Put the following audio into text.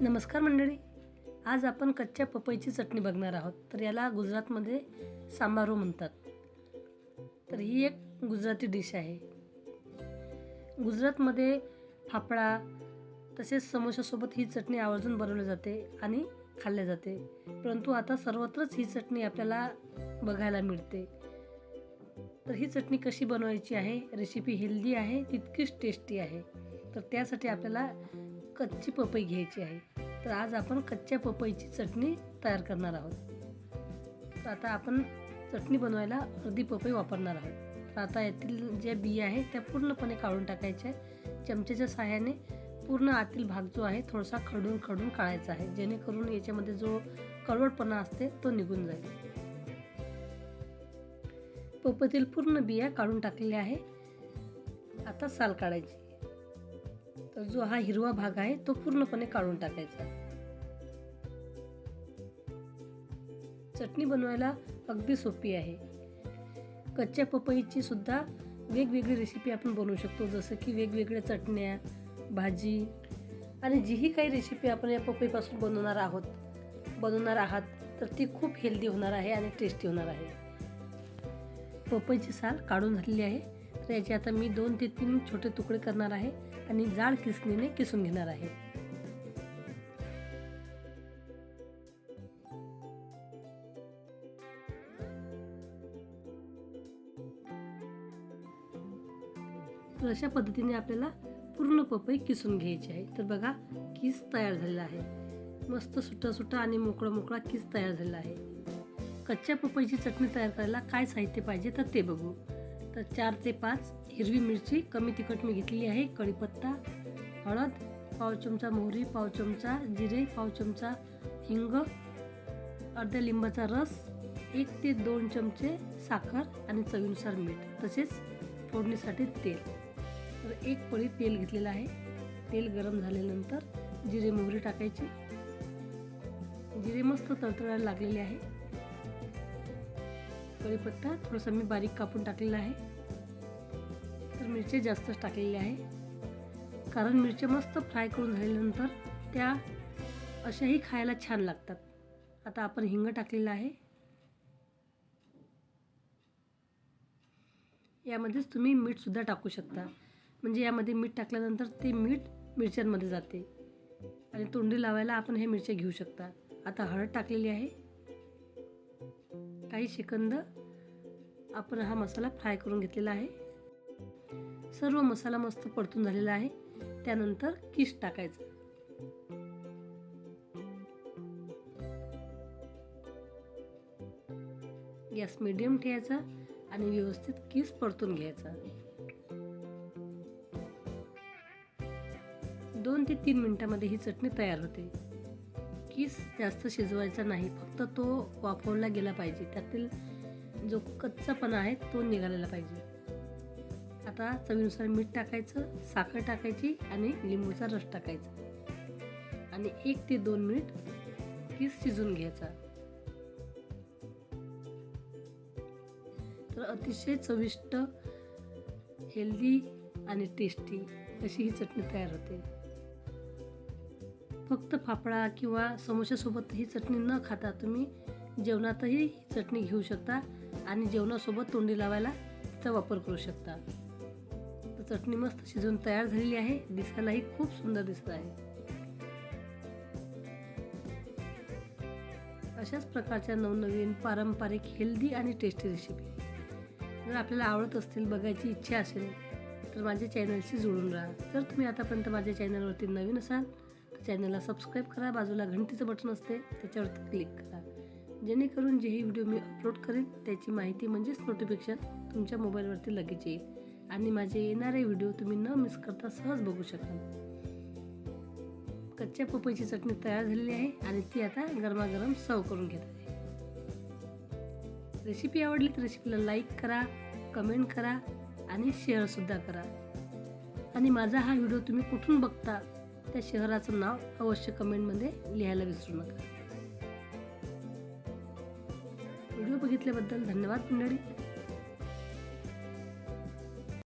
नमस्कार मंडळी. आज आपण कच्च्या पपईची चटणी बघणार आहोत. तर याला गुजरातमध्ये सांबारो म्हणतात. तर ही एक गुजराती डिश आहे. गुजरातमध्ये फाफडा तसेच समोशासोबत ही चटणी आवर्जून बनवली जाते आणि खाल्ल्या जाते. परंतु आता सर्वत्रच ही चटणी आपल्याला बघायला मिळते. तर ही चटणी कशी बनवायची आहे? रेसिपी हेल्दी आहे तितकीच टेस्टी आहे. तर त्यासाठी आपल्याला कच्ची पपई घ्यायची आहे. तर आज आपण कच्च्या पपईची चटणी तयार करणार आहोत. तर आता आपण चटणी बनवायला अर्धी पपई वापरणार आहोत. तर आता यातील ज्या बिया आहे त्या पूर्णपणे काढून टाकायच्या चमच्याच्या सहाय्याने पूर्ण आतील भाग जो आहे थोडासा खडून खडून काढायचा आहे. जेणेकरून याच्यामध्ये जो कडवटपणा असते तो निघून जाईल. पपईतील पूर्ण बिया काढून टाकलेल्या आहे. आता साल काढायची. तर जो हा हिरवा भाग आहे तो पूर्णपणे काढून टाकायचा. चटणी बनवायला अगदी सोपी आहे. कच्च्या पपईची सुद्धा वेगवेगळी रेसिपी आपण बनवू शकतो जसं की वेगवेगळ्या चटण्या भाजी आणि जीही काही रेसिपी आपण या पपईपासून बनवणार आहोत. बनवणार आहात तर ती खूप हेल्दी होणार आहे आणि टेस्टी होणार आहे. पपईची साल काढून झालेली आहे. तर याचे आता मी दोन ते तीन छोटे तुकडे करणार आहे. आणि जाड किसणीने किसून घेणार आहे. तर अशा पद्धतीने आपल्याला पूर्ण पपई किसून घ्यायची आहे. तर बघा किस तयार झालेला आहे. मस्त सुट्टा सुट्टा आणि मोकळा मोकळा किस तयार झालेला आहे. कच्च्या पपईची चटणी तयार करायला काय साहित्य पाहिजे तर ते बघू. तर चार ते पाच हिरवी मिरची कमी तिखट मी घेतलेली आहे कढीपत्ता हळद पाव चमचा मोहरी पाव चमचा जिरे पाव चमचा हिंग अर्ध्या लिंबाचा रस एक ते दोन चमचे साखर आणि चवीनुसार मीठ तसेच फोडणीसाठी तेल. तर एक पळी तेल घेतलेलं आहे. तेल गरम झाल्यानंतर जिरे मोहरी टाकायची. जिरे मस्त तळतळायला लागलेले आहे. कढीपत्ता थोडासा मी बारीक कापून टाकलेला आहे. तर मिरच्या जास्तच टाकलेल्या आहे. कारण मिरच्या मस्त फ्राय करून झाल्यानंतर त्या अशाही खायला छान लागतात. आता आपण हिंग टाकलेलं आहे. यामध्येच तुम्ही मीठसुद्धा टाकू शकता. म्हणजे यामध्ये मीठ टाकल्यानंतर ते मीठ मिरच्यांमध्ये जाते. आणि तोंडी लावायला आपण हे मिरच्या घेऊ शकता. आता हळद टाकलेली आहे. काही शिकंद आपण हा मसाला फ्राय करून घेतलेला आहे. सर्व मसाला मस्त परतून झालेला आहे. त्यानंतर किस टाकायचं. गॅस मिडियम ठेवायचा आणि व्यवस्थित किस परतून घ्यायचा. दोन ते तीन मिनिटामध्ये ही चटणी तयार होते. किस जास्त शिजवायचा नाही. फक्त तो वाफवला गेला पाहिजे. त्यातील जो कच्चापणा आहे तो निघालेला पाहिजे. आता चवीनुसार मीठ टाकायचं साखर टाकायची आणि लिंबूचा रस टाकायचा. आणि एक ते दोन मिनिट किस शिजून घ्यायचा. तर अतिशय चविष्ट हेल्दी आणि टेस्टी अशी ही चटणी तयार होते. फक्त फाफडा किंवा समोशासोबत ही चटणी न खाता तुम्ही जेवणातही ही चटणी घेऊ शकता आणि जेवणासोबत तोंडी लावायला तिचा वापर करू शकता. तर चटणी मस्त शिजून तयार झालेली आहे. दिसायलाही खूप सुंदर दिसत आहे. अशाच प्रकारच्या नवनवीन पारंपरिक हेल्दी आणि टेस्टी रेसिपी जर आपल्याला आवडत असतील बघायची इच्छा असेल तर माझ्या चॅनलशी जोडून राहा. जर तुम्ही आतापर्यंत माझ्या चॅनलवरती नवीन असाल चॅनलला सबस्क्राईब करा बाजूला घंटीचं बटन असते त्याच्यावरती क्लिक करा. जेणेकरून जेही व्हिडिओ मी अपलोड करेन त्याची माहिती म्हणजेच नोटिफिकेशन तुमच्या मोबाईलवरती लगेच येईल. आणि माझे येणारे व्हिडिओ तुम्ही न मिस करता सहज बघू शकाल. कच्च्या पपईची चटणी तयार झालेली आहे आणि ती आता गरमागरम सर्व करून घेत आहे. रेसिपी आवडली तर रेसिपीला लाईक करा कमेंट करा आणि शेअरसुद्धा करा. आणि माझा हा व्हिडिओ तुम्ही कुठून बघता त्या शहराचं नाव अवश्य कमेंटमध्ये लिहायला विसरू नका. व्हिडिओ बघितल्याबद्दल धन्यवाद मंडळी